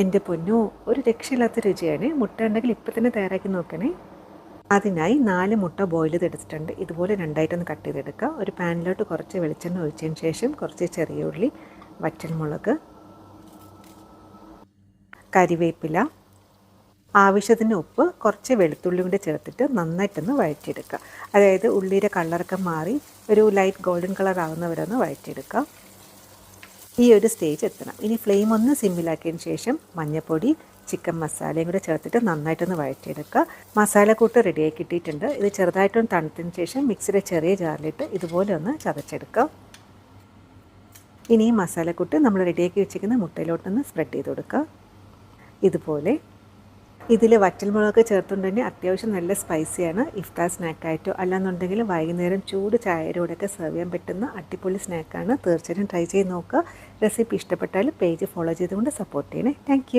എന്റെ പൊന്നു ഒരു രക്ഷയില്ലാത്ത രുചിയാണ്. മുട്ട ഉണ്ടെങ്കിൽ ഇപ്പം തന്നെ തയ്യാറാക്കി നോക്കണേ. അതിനായി നാല് മുട്ട ബോയിൽ ചെയ്തെടുത്തിട്ടുണ്ട്. ഇതുപോലെ രണ്ടായിട്ടൊന്ന് കട്ട് ചെയ്തെടുക്കുക. ഒരു പാനിലോട്ട് കുറച്ച് വെളിച്ചെണ്ണ ഒഴിച്ചതിന് ശേഷം കുറച്ച് ചെറിയ ഉള്ളി വറ്റൽമുളക് കരിവേപ്പില ആവശ്യത്തിന് ഉപ്പ് കുറച്ച് വെളുത്തുള്ളി കൂടി ചേർത്തിട്ട് നന്നായിട്ടൊന്ന് വഴറ്റിയെടുക്കുക. അതായത് ഉള്ളിയുടെ കളറൊക്കെ മാറി ഒരു ലൈറ്റ് ഗോൾഡൻ കളർ ആകുന്നവരൊന്ന് വഴറ്റിയെടുക്കുക. ഈ ഒരു സ്റ്റേജ് എത്തണം. ഇനി ഫ്ലെയിം ഒന്ന് സിമ്മിലാക്കിയതിന് ശേഷം മഞ്ഞൾപ്പൊടി ചിക്കൻ മസാലയും കൂടെ ചേർത്തിട്ട് നന്നായിട്ടൊന്ന് വഴറ്റിയെടുക്കുക. മസാലക്കൂട്ട് റെഡിയാക്കി ഇട്ടിട്ടുണ്ട് ഇത് ചെറുതായിട്ടൊന്ന് തണുത്തതിന് ശേഷം മിക്സിയുടെ ചെറിയ ജാറിലിട്ട് ഇതുപോലെ ഒന്ന് ചതച്ചെടുക്കുക. ഇനി ഈ മസാലക്കൂട്ട് നമ്മൾ റെഡിയാക്കി വെച്ചിരിക്കുന്ന മുട്ടയിലോട്ടൊന്ന് സ്പ്രെഡ് ചെയ്ത് കൊടുക്കുക. ഇതുപോലെ ഇതിൽ വറ്റൽമുളക് ചേർത്തുണ്ടെങ്കിൽ അത്യാവശ്യം നല്ല സ്പൈസിയാണ് ഇഫ്താർ സ്നാക്കായിട്ടോ അല്ലാന്നുണ്ടെങ്കിൽ വൈകുന്നേരം ചൂട് ചായയുടെ കൂടെയൊക്കെ സെർവ് ചെയ്യാൻ പറ്റുന്ന അടിപൊളി സ്നാക്കാണ് തീർച്ചയായിട്ടും ട്രൈ ചെയ്ത് നോക്കുക. റെസിപ്പി ഇഷ്ടപ്പെട്ടാൽ പേജ് ഫോളോ ചെയ്തുകൊണ്ട് സപ്പോർട്ട് ചെയ്യണേ. താങ്ക്